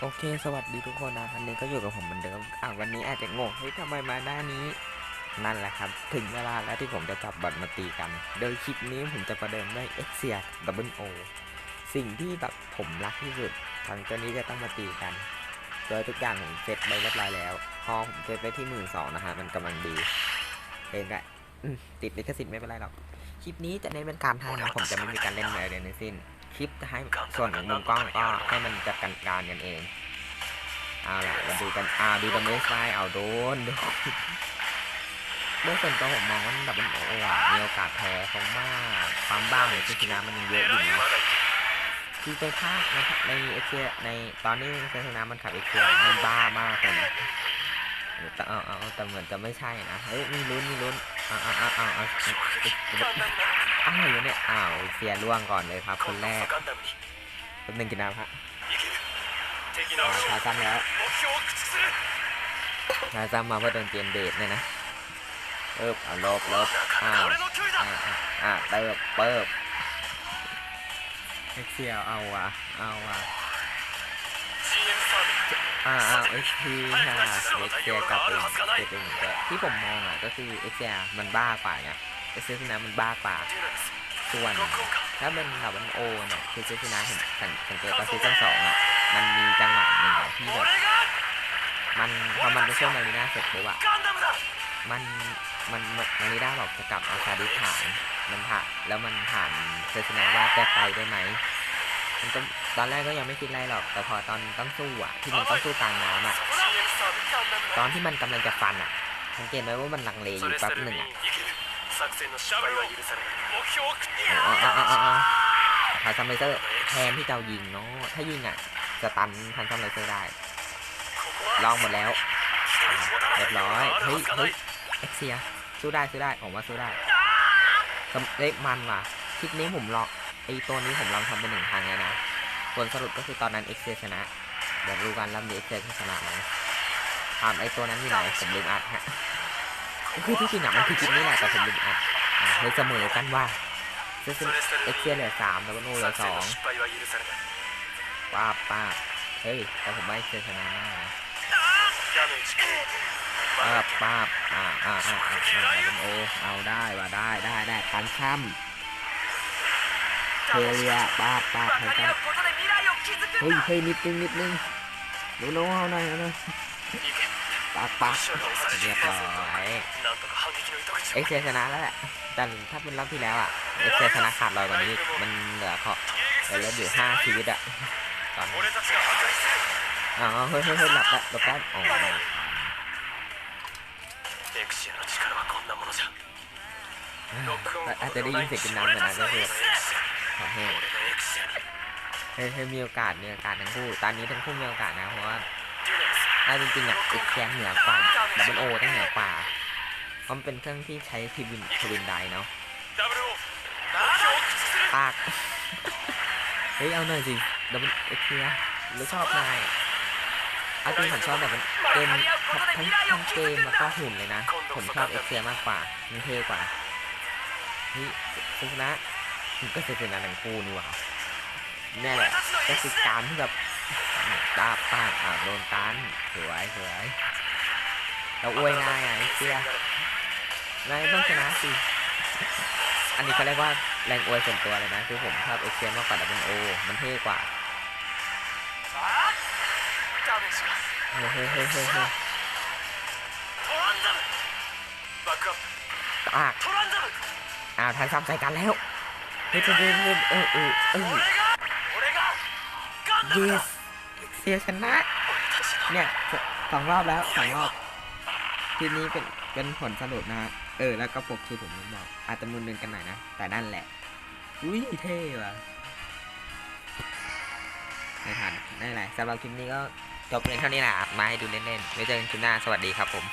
โอเค สวัสดีทุกคนนะวันนี้ก็อยู่กับผมเหมือนเดิมอะวันนี้อาจจะงงเฮ้ยทำไมมาหน้านี้ นั่นแหละครับ ถึงเวลาแล้วที่ผมจะจับบอลมาตีกัน โดยคลิปนี้ผมจะประเดิมด้วยเอ็กเซียดับเบิลโอสิ่งที่แบบผมรักที่สุดทางตัวนี้จะต้องมาตีกัน โดยทุกอย่างผมเซตไปเรียบร้อยแล้ว พอผมเซตไปที่หมื่นสองนะฮะ มันกำลังดีเองก็อืมติดลิขสิทธิ์ไม่เป็นไรหรอก คลิปนี้จะเน้นเป็นการให้นะผมจะไม่มีการเล่นอะไรเลยทั้งสิ้น คลิปจะให้ส่วนของมุมกล้องก็ให้มันจัดการการกันเองเอาล่ะมาดูกันอ่าดูดัมเบลสไปเอาโดนโดนด้วยส่วนตัวผมมองว่าดับเบิลโออะมีโอกาสแพ้เขามากความบ้าของชิคินะมันยังเยอะอยู่นะคือไปภาคในในเอ็กเซียในตอนนี้เซนนามันขับเอ็กเซียมันบ้ามากเลยนะแต่เอาเอาเอาแต่เหมือนจะไม่ใช่นะเฮ้ยมีลุ้นมีลุ้นเอาเอาเอาเอาเอะไรวะเนี่ย อ้าวเสียล่วงก่อนเลยครับคนแรกคนหนึ่งกินน้ำฮะขาซัำแล้วขาซัำมาเพื่อโดนเจียนเดดเนี่ยนะเอิบเอาลบลบอ้าวอ่าเติบเปิบเอ็กเซียเอาว่ะเอาว่ะอ่าอ่าเอ็กซ์พีค่ะเอ็กเซียกับเอ็กเซียเป็นที่ผมมองอะก็คือเอ็กเซียมันบ้ากว่าเนี่ย เซซินามันบ้ากว่า ส่วนถ้าเป็นแบบวันโอเนี่ยคือเซซินาเห็นสังเกตตอนซีซั่นสองอะมันมีจังหวะหนึ่งที่แบบมันพอมันไปช่วงมาริน่าเสร็จปุ๊บอะมันมันมาริน่าบอกจะกลับอาคาดิฐานมันผ่านแล้วมันผ่านเซซินาว่าจะไปได้ไหมมันก็ตอนแรกก็ยังไม่คิดอะไรหรอก แต่พอตอนต้องสู้อะ ที่มันต้องสู้กลางน้ำอะ ตอนที่มันกำลังจะฟันอะสังเกตไหมว่ามันลังเลอยู่แป๊บหนึ่งอะ 作戦の失敗は許されない目標を食って อ๋ออ๋ออ๋ออ๋อทานซัมไลเซอร์แทนที่จะเอายิงเนาะถ้ายิงอ่ะจะตันทันซัมไลเซอร์ได้ ここ ล は องหมดแล้ว 一人持たな เรี い ยบร้อย ある เฮ้ はいずがな เฮ้ย い เอ็กเซียสู้ได้สู้ได้ผมว่าสู้ได้สำเล็กมันว่ะคลิปนี้ผมลองไอตัวนี้ผมลองทำเป็นหนึ่งทางแล้วนะผลสรุปก็คือตอนนั้นเอ็กเซียชนะ เดี๋ยวรู้กันรอบนี้เอ็กเซียชนะไหมถามไอตัวนั้นอยู่ไหนผมลืมอัดฮะก็ คือที่จริงอะมันคือจิมนี่แหละแต่ผมลืมอะเลเสมอกันว่าเซนเอเซียเหลือสามแล้วก็โนเลยสองป้าป้าเฮ้ยแต่ผมไม่เซนชนะากนะป้าป้าอ่าอ่าอ่าอ่าโอเอาได้ว่าได้ได้ได้ทันข้ามเทเรียป้าป้าพันข้ามเฮ้ยเฮ้ยนิดนึงนิดนึงดูน้องเอาหน่อยเอาหน่ย ปักปักเรียบร้อยเอ็กเซชนะแล้วแหละแต่ถ้าเป็นรอบที่แล้วอะเอ็กเซชนะขาดลอยกว่านี้มันเหลือเคาะเหลืออยู่ห้าชีวิตอะตอนอ๋อเฮ้ยเฮ้ยหลับและหลับแป๊บอออาจจะได้ยินเสียงกินน้ำเหมือนกันก็คือขอให้เฮ้ยมีโอกาสมีโอกาสทั้งคู่ตอนนี้ทั้งคู่มีโอกาสนะเพราะว่า เอาจริงๆอะเอ็กแคมเหนือกว่าดับเบิลโอต้องเหนือกว่าเพราะมันเป็นเครื่องที่ใช้ทีวินทวินไดเนาะปาก เฮ้ยเอาหน่อยสิดับเบิลเอ็กแคมหรืชอบนายอาจริงผมชอบแบบเกมทั้งทั้งเกมแล้วก็หุ่นเลยนะ ผมชอบเอ็กเซียมากกว่ามันเท่กว่านี่ซุนะมันก็จะเป็นอะไรคู่นี่หว่าแน่แหละก็คือการที่แบบ ตาป้าอ่าโดนตันสวยสวยเราอวยนายไอเสียนายต้องชนะสิ อันนี้เขาเรียกว่าแรงอวยส่วนตัวเลยนะ คือผมชอบเอ็กเซียมากกว่าดับเป็นโอ มันเท่กว่าเฮ้เฮ้ยเฮ้ยเฮ้ยตากอ้าวทันซ้ำใส่กันแล้วเฮ้ยเฮ้ยเฮ้ยเออเออเออ yes ซียชนะ เนี่ยสองรอบแล้วสองรอบทีนี้เป็นเป็นผลสรุปนะเออแล้วก็ปกคือผมบอกอาจจะมุนนึงกันหน่อยนะ แต่นั่นแหละ อุ้ยเท่ว่ะไม่ทันไม่เป็นไรสำหรับคลิปนี้ก็จบเพียงเท่านี้แหละมาให้ดูเล่นๆไว้เจอกันคลิปหน้าสวัสดีครับผม